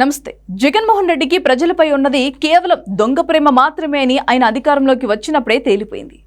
నమస్తే. జగన్మోహన్ రెడ్డికి ప్రజలపై ఉన్నది కేవలం దొంగ ప్రేమ మాత్రమే అని ఆయన అధికారంలోకి వచ్చినప్పుడే తేలిపోయింది.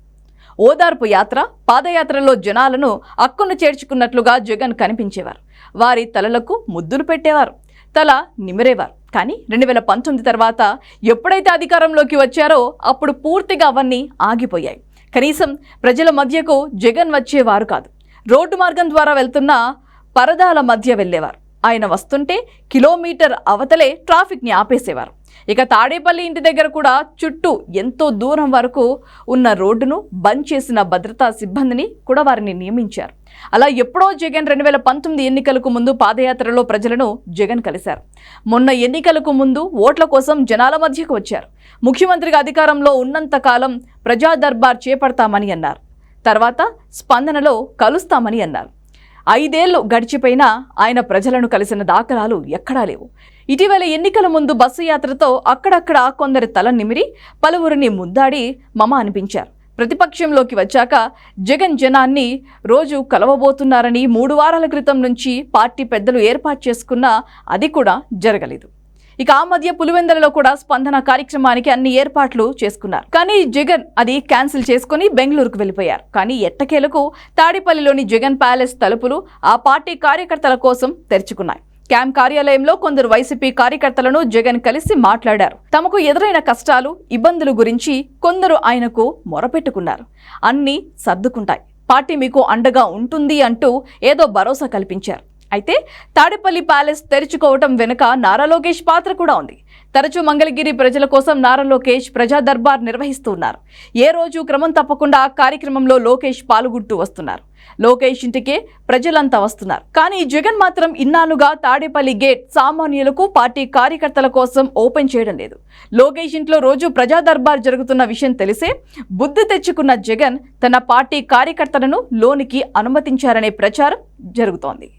ఓదార్పు యాత్ర పాదయాత్రలో జనాలను అక్కును చేర్చుకున్నట్లుగా జగన్ కనిపించేవారు. వారి తలలకు ముద్దులు పెట్టేవారు. తల నిమిరేవారు. కానీ రెండు వేల పంతొమ్మిది తర్వాత ఎప్పుడైతే అధికారంలోకి వచ్చారో అప్పుడు పూర్తిగా అవన్నీ ఆగిపోయాయి. కనీసం ప్రజల మధ్యకు జగన్ వచ్చేవారు కాదు. రోడ్డు మార్గం ద్వారా వెళ్తున్న పరదాల మధ్య వెళ్ళేవారు. ఆయన వస్తుంటే కిలోమీటర్ అవతలే ట్రాఫిక్ని ఆపేసేవారు. ఇక తాడేపల్లి ఇంటి దగ్గర కూడా చుట్టూ ఎంతో దూరం వరకు ఉన్న రోడ్డును బంద్ చేసిన భద్రతా సిబ్బందిని కూడా వారిని నియమించారు. అలా ఎప్పుడో జగన్ రెండు వేల పంతొమ్మిది ఎన్నికలకు ముందు పాదయాత్రలో ప్రజలను జగన్ కలిశారు. మొన్న ఎన్నికలకు ముందు ఓట్ల కోసం జనాల మధ్యకు వచ్చారు. ముఖ్యమంత్రిగా అధికారంలో ఉన్నంత కాలం ప్రజా దర్బార్ చేపడతామని అన్నారు. తర్వాత స్పందనలో కలుస్తామని అన్నారు. ఐదేళ్ళు గడిచిపోయినా ఆయన ప్రజలను కలిసిన దాఖలాలు ఎక్కడా లేవు. ఇటీవల ఎన్నికల ముందు బస్సు యాత్రతో అక్కడక్కడ కొందరి తల నిమిరి పలువురిని ముద్దాడి మమ అనిపించారు. ప్రతిపక్షంలోకి వచ్చాక జగన్ జనాన్ని రోజు కలవబోతున్నారని మూడు వారాల క్రితం నుంచి పార్టీ పెద్దలు ఏర్పాటు చేసుకున్నా అది కూడా జరగలేదు. ఇక ఆ మధ్య పులివెందలలో కూడా స్పందన కార్యక్రమానికి అన్ని ఏర్పాట్లు చేసుకున్నారు. కానీ జగన్ అది క్యాన్సిల్ చేసుకుని బెంగళూరుకు వెళ్ళిపోయారు. కానీ ఎట్టకేలకు తాడిపల్లిలోని జగన్ ప్యాలెస్ తలుపులు ఆ పార్టీ కార్యకర్తల కోసం తెరుచుకున్నాయి. క్యాంప్ కార్యాలయంలో కొందరు వైసీపీ కార్యకర్తలను జగన్ కలిసి మాట్లాడారు. తమకు ఎదురైన కష్టాలు ఇబ్బందుల గురించి కొందరు ఆయనకు మొరపెట్టుకున్నారు. అన్నీ సర్దుకుంటాయి. పార్టీ మీకు అండగా ఉంటుంది అంటూ ఏదో భరోసా కల్పించారు. అయితే తాడేపల్లి ప్యాలెస్ తెరుచుకోవటం వెనుక నారా లోకేష్ పాత్ర కూడా ఉంది. తరచూ మంగళగిరి ప్రజల కోసం నారా లోకేష్ ప్రజా దర్బార్ నిర్వహిస్తున్నారు. ఏ రోజు క్రమం తప్పకుండా కార్యక్రమంలో లోకేష్ పాల్గొంటూ వస్తున్నారు. లోకేష్ ఇంటికే ప్రజలంతా వస్తున్నారు. కానీ జగన్ మాత్రం ఇన్నాళ్ళుగా తాడేపల్లి గేట్ సామాన్యులకు పార్టీ కార్యకర్తల కోసం ఓపెన్ చేయడం లేదు. లోకేష్ ఇంట్లో రోజు ప్రజా దర్బార్ జరుగుతున్న విషయం తెలిసే బుద్ధి తెచ్చుకున్న జగన్ తన పార్టీ కార్యకర్తలను లోనికి అనుమతించారనే ప్రచారం జరుగుతోంది.